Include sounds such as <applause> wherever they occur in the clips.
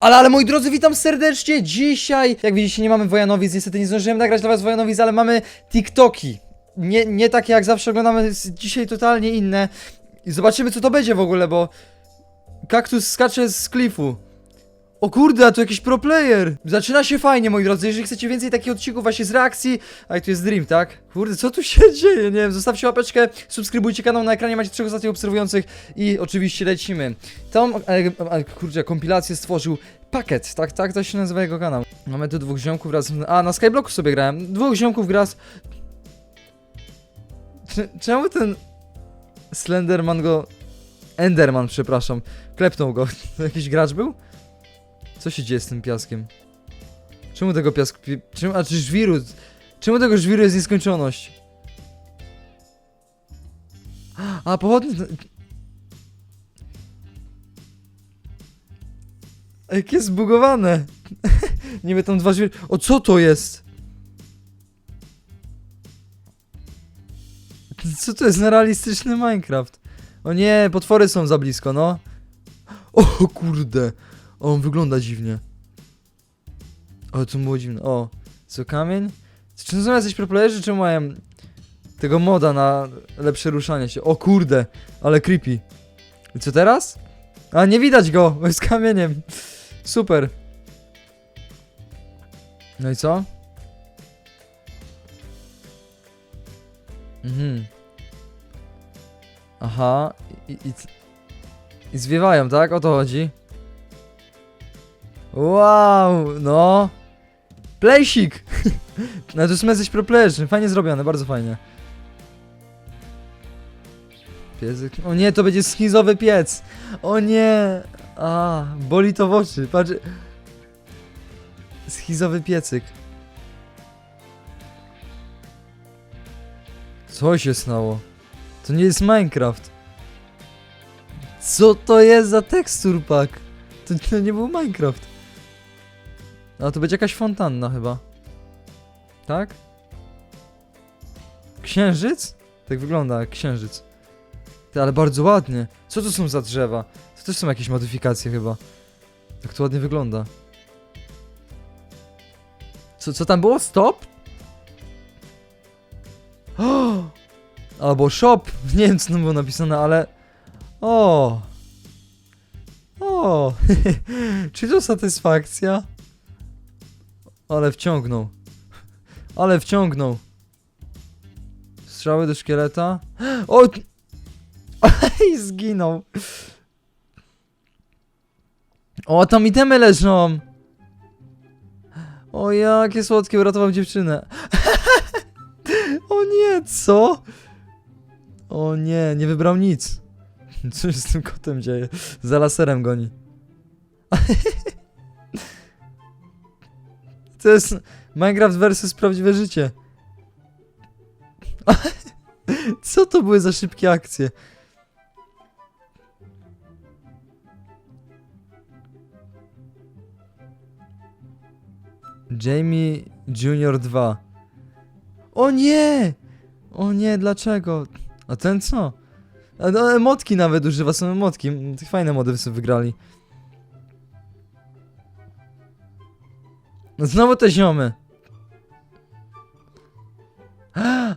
Ale, ale moi drodzy, witam serdecznie. Dzisiaj, jak widzicie, nie mamy Wojanowic. Niestety nie zdążyłem nagrać dla was Wojanowic, ale mamy TikToki. Nie, nie takie jak zawsze oglądamy, dzisiaj totalnie inne. I zobaczymy, co to będzie w ogóle, bo kaktus skacze z klifu. O kurde, a tu jakiś pro player. Zaczyna się fajnie, moi drodzy. Jeżeli chcecie więcej takich odcinków właśnie z reakcji, a i tu jest Dream, tak? Kurde, co tu się <laughs> dzieje? Nie wiem, zostawcie łapeczkę, subskrybujcie kanał na ekranie, macie trzech ostatnich obserwujących i oczywiście lecimy. Tą, e, e, kompilację stworzył Pakiet, tak, tak to się nazywa jego kanał. Mamy tu dwóch ziomków razem, a na Skyblocku sobie grałem, dwóch ziomków gra z... Cze- Czemu ten Slenderman go... Enderman, przepraszam, klepnął go. To <laughs> jakiś gracz był? Co się dzieje z tym piaskiem? Czemu tego piasku... pi- Czemu, a czy żwiru... Czemu tego żwiru jest nieskończoność? A, pochodnie... Jakie zbugowane! <laughs> Niby tam dwa żwiry... O, co to jest? Co to jest na realistyczny Minecraft? O nie, potwory są za blisko, no. O kurde. O, on wygląda dziwnie. O, to było dziwne. O, co kamień? Czy to są jacyś proplayerzy, czy mają tego moda na lepsze ruszanie się? O kurde, ale creepy. I co teraz? A, nie widać go, bo jest kamieniem. Super. No i co? Mhm. Aha, i, i, i zwiewają, tak? O to chodzi. Wow, no. Plejsik! <laughs> no to jest jesteś pro fajnie zrobione, bardzo fajnie. Piesek. O nie, to będzie schizowy piec. O nie. A, boli to w oczy. Patrz. Schizowy piecyk. Co się stało? To nie jest Minecraft. Co to jest za tekstur pack? To, to nie był Minecraft. A to będzie jakaś fontanna chyba. Tak? Księżyc? Tak wygląda księżyc. Ty, ale bardzo ładnie. Co to są za drzewa? To też są jakieś modyfikacje chyba. Tak to ładnie wygląda. Co, co tam było? Stop? O! <gasps> Albo shop. <laughs> Nie wiem co tam było napisane, ale... O! O! <laughs> Czy to satysfakcja? Ale wciągnął. Ale wciągnął. Strzały do szkieleta. <gasps> O! <laughs> I zginął. O, tam itemy leżą. O, jakie słodkie, uratował dziewczynę. <laughs> o nie, co? O nie, nie wybrał nic. <laughs> Co się z tym kotem dzieje? Za laserem goni. To jest Minecraft versus prawdziwe życie. <laughs> Co to były za szybkie akcje? Jamie Junior 2. O nie! O nie, dlaczego? A ten co? No, emotki nawet używa, są emotki. Tych fajne mody wygrali. No znowu te ziomy.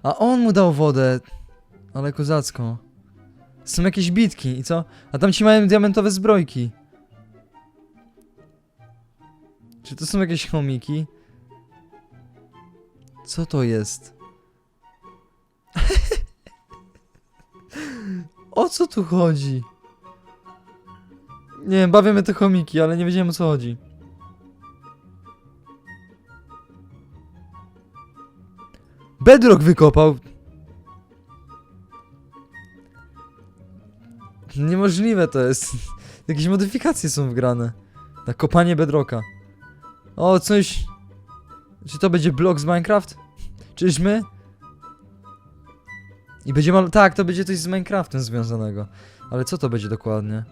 A on mu dał wodę. Ale kozacką. Są jakieś bitki i co? A tam ci mają diamentowe zbrojki. Czy to są jakieś chomiki? Co to jest? <laughs> o co tu chodzi? Nie wiem, bawię te chomiki, ale nie wiedziałem o co chodzi. Bedrock wykopał. Niemożliwe to jest. <laughs> Jakieś modyfikacje są wgrane. Na kopanie bedrocka. O, coś... Czy to będzie blok z Minecraft? Czyżmy? I będzie mal... Tak, to będzie coś z Minecraftem związanego. Ale co to będzie dokładnie?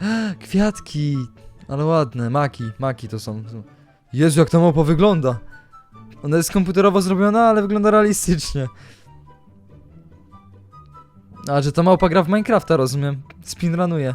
<gasps> Kwiatki! Ale ładne, maki, maki to są. Jezu, jak ta mapa wygląda. Ona jest komputerowo zrobiona, ale wygląda realistycznie. A, że ta małpa gra w Minecrafta, rozumiem. Spinranuje.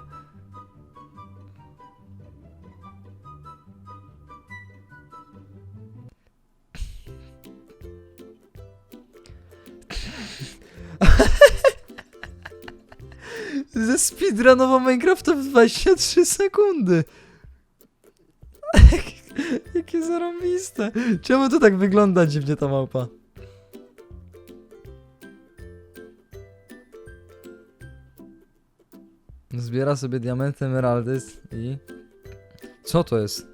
<laughs> Ze speedrunowo Minecrafta w 23 sekundy. Jakie zarąbiste. Czemu to tak wygląda dziwnie ta małpa? Zbiera sobie diamenty, emeraldy i... Co to jest?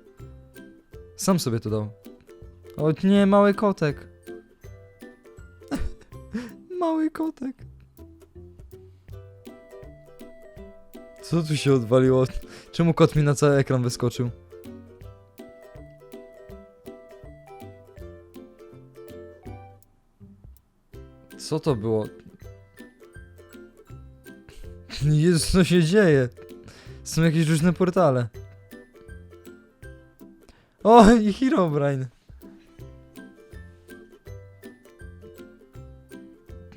Sam sobie to dał. O nie, mały kotek. <laughs> mały kotek. Co tu się odwaliło? Czemu kot mi na cały ekran wyskoczył? Co to było? Jezu, co się dzieje? Są jakieś różne portale. O, i Herobrine.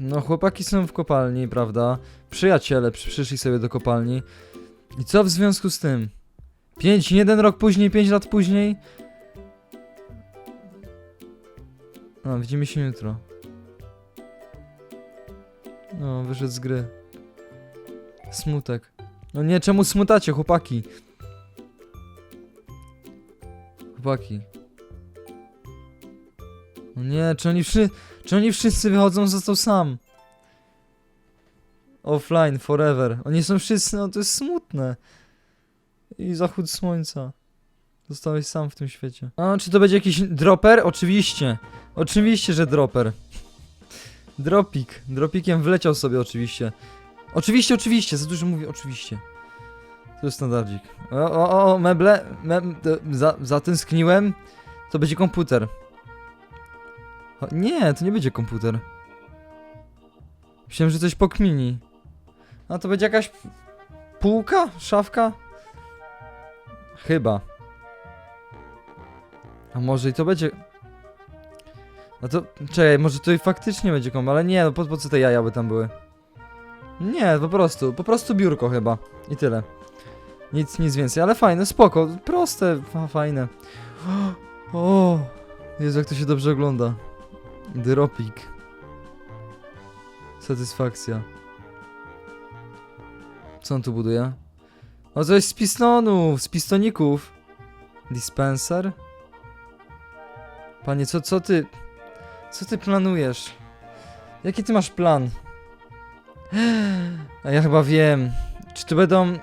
No, chłopaki są w kopalni, prawda? Przyjaciele przy- przyszli sobie do kopalni. I co w związku z tym? 5, jeden rok później, 5 lat później? No, widzimy się jutro. No, wyszedł z gry. Smutek. No nie, czemu smutacie, chłopaki? Chłopaki. No nie, czy oni, wszy... czy oni wszyscy wychodzą, został sam? Offline, forever. Oni są wszyscy, no to jest smutne. I zachód słońca. Zostałeś sam w tym świecie. A, czy to będzie jakiś dropper? Oczywiście. Oczywiście, że dropper. Dropik. Dropikiem wleciał sobie oczywiście. Oczywiście, oczywiście, za dużo mówię, oczywiście. To jest standardzik. O, o, o meble, me, d- za, zatęskniłem. To będzie komputer. O, nie, to nie będzie komputer. Myślałem, że coś pokmini. A to będzie jakaś półka? Szafka? Chyba. A może i to będzie... A to... Czekaj, może to i faktycznie będzie kom, ale nie, no po, po co te jaja by tam były? Nie, po prostu, po prostu biurko chyba. I tyle. Nic, nic więcej, ale fajne, spoko, proste, fa- fajne. <gasps> O, Jezu, jak to się dobrze ogląda. Dropik. Satysfakcja. Co on tu buduje? O, coś z pistonów, z pistoników. Dispenser? Panie, co, co ty... Co ty planujesz? Jaki ty masz plan? A ja chyba wiem. Czy to będą...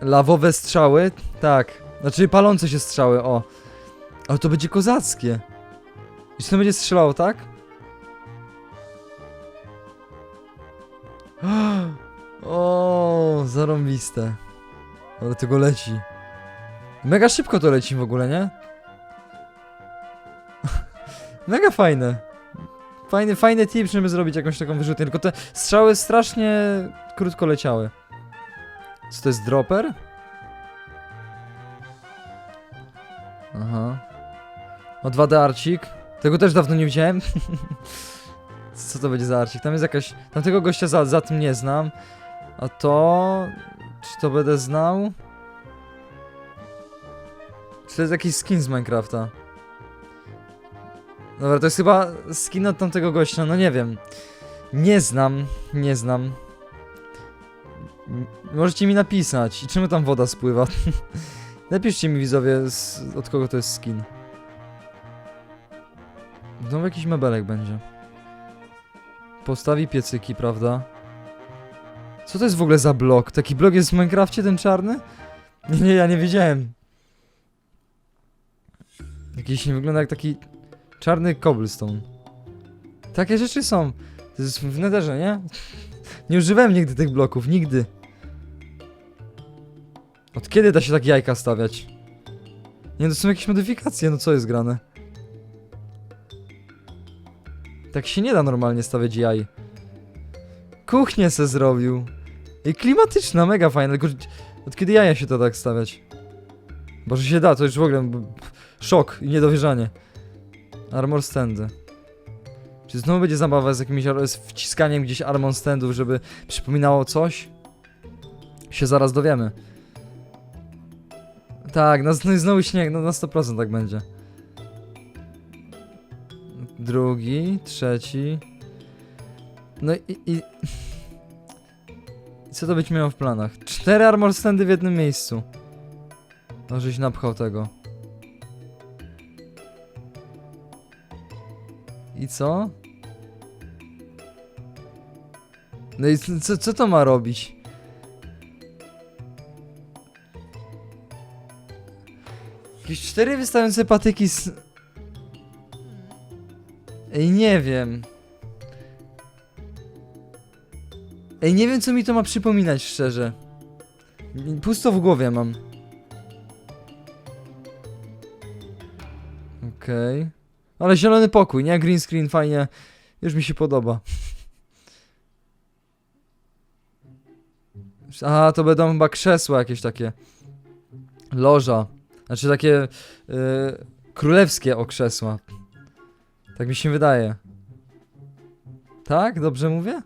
Lawowe strzały? Tak. Znaczy palące się strzały, o. Ale to będzie kozackie. I czy to będzie strzelało, tak? <gasps> O, zarąbiste. Ale tego leci. Mega szybko to leci w ogóle, nie? Mega fajne. Fajny, fajny tip, żeby zrobić jakąś taką wyrzutnię, tylko te strzały strasznie krótko leciały. Co to jest dropper? Aha. O 2D arcik. Tego też dawno nie widziałem. <laughs> Co to będzie za arcik? Tam jest jakaś... Tamtego gościa za, za tym nie znam. A to... Czy to będę znał? Czy to jest jakiś skin z Minecrafta? Dobra, to jest chyba skin od tamtego gościa, no nie wiem. Nie znam, nie znam. Możecie mi napisać. I czemu tam woda spływa? <laughs> Napiszcie mi widzowie, od kogo to jest skin. Znowu jakiś mebelek będzie. Postawi piecyki, prawda? Co to jest w ogóle za blok? Taki blok jest w Minecrafcie, ten czarny? <laughs> Nie, nie, ja nie wiedziałem. Jakiś nie wygląda jak taki czarny cobblestone. Takie rzeczy są. To jest w netherze, nie? Nie używałem nigdy tych bloków, nigdy. Od kiedy da się tak jajka stawiać? Nie, to są jakieś modyfikacje, no co jest grane? Tak się nie da normalnie stawiać jaj. Kuchnię se zrobił. I klimatyczna, mega fajna, tylko od kiedy jaja się to tak stawiać? Boże się da, to już w ogóle szok i niedowierzanie. Armor standy. Czy znowu będzie zabawa z jakimś z wciskaniem gdzieś armor standów, żeby przypominało coś? Się zaraz dowiemy. Tak, no, no znowu śnieg, no na 100% tak będzie. Drugi, trzeci. No i, i... I <laughs> co to być miało w planach? Cztery armor standy w jednym miejscu. No, żeś napchał tego. Co? No i co, co to ma robić? Jakieś cztery wystające patyki z... Ej, nie wiem. Ej, nie wiem co mi to ma przypominać, szczerze. Pusto w głowie mam. Okej. Ale zielony pokój, nie? Green screen, fajnie. Już mi się podoba. A, to będą chyba krzesła jakieś takie. Loża. Znaczy takie y, królewskie okrzesła. Tak mi się wydaje. Tak? Dobrze mówię?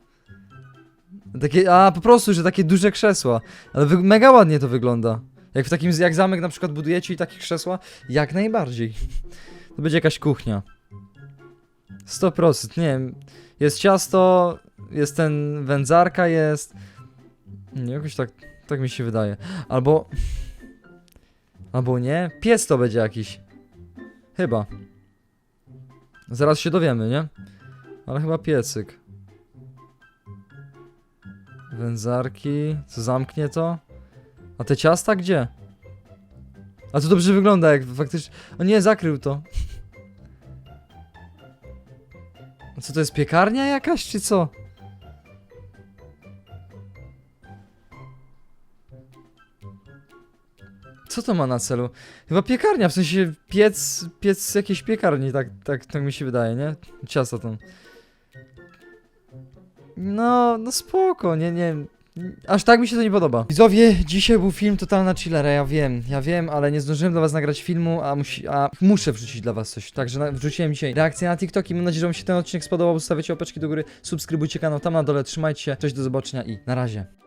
Takie, a po prostu, że takie duże krzesła. Ale mega ładnie to wygląda. Jak w takim, jak zamek na przykład budujecie i takie krzesła, jak najbardziej. To będzie jakaś kuchnia. 100%, nie wiem. Jest ciasto, jest ten wędzarka, jest... Nie, jakoś tak, tak mi się wydaje. Albo... Albo nie? Pies to będzie jakiś. Chyba. Zaraz się dowiemy, nie? Ale chyba piecyk. Wędzarki. Co zamknie to? A te ciasta gdzie? A to dobrze wygląda jak faktycznie... O nie, zakrył to. Co to jest piekarnia jakaś, czy co? Co to ma na celu? Chyba piekarnia, w sensie piec, piec z jakiejś piekarni, tak, tak, tak mi się wydaje, nie? Ciasto tam. No, no spoko, nie, nie. Aż tak mi się to nie podoba. Widzowie, dzisiaj był film totalna chillera, ja wiem, ja wiem, ale nie zdążyłem dla was nagrać filmu, a, musi, a muszę wrzucić dla was coś. Także na, wrzuciłem dzisiaj reakcję na TikToki. Mam nadzieję, że wam się ten odcinek spodobał. Zostawiacie łapeczki do góry, subskrybujcie kanał tam na dole, trzymajcie się, cześć, do zobaczenia i na razie.